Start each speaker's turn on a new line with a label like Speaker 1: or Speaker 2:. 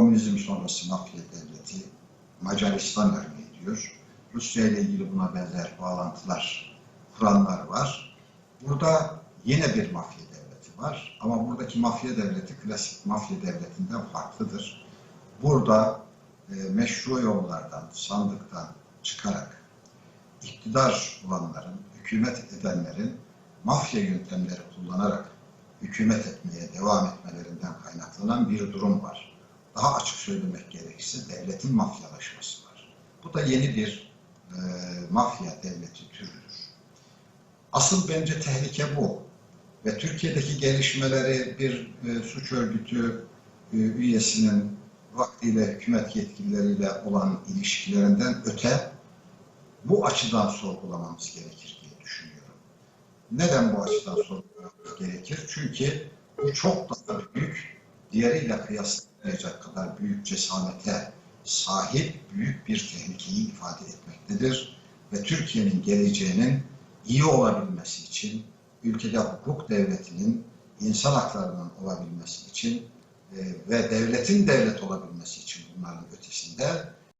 Speaker 1: komünizm sonrası mafya devleti Macaristan örneği diyor. Rusya ile ilgili buna benzer bağlantılar kuranlar var. Burada yine bir mafya devleti var ama buradaki mafya devleti klasik mafya devletinden farklıdır. Burada e, meşru yollardan, sandıktan çıkarak iktidar olanların, hükümet edenlerin mafya yöntemleri kullanarak hükümet etmeye devam etmelerinden kaynaklanan bir durum var. Daha açık söylemek gerekirse devletin mafyalaşması var. Bu da yeni bir e, mafya devleti türüdür. Asıl bence tehlike bu. Ve Türkiye'deki gelişmeleri bir e, suç örgütü e, üyesinin vaktiyle hükümet yetkilileriyle olan ilişkilerinden öte bu açıdan sorgulamamız gerekir diye düşünüyorum. Neden bu açıdan sorgulamamız gerekir? Çünkü bu çok daha büyük, diğeriyle kıyaslamayacak kadar büyük cesamete sahip büyük bir tehlikeyi ifade etmektedir. Ve Türkiye'nin geleceğinin iyi olabilmesi için, ülkede hukuk devletinin, insan haklarının olabilmesi için e, ve devletin devlet olabilmesi için bunların ötesinde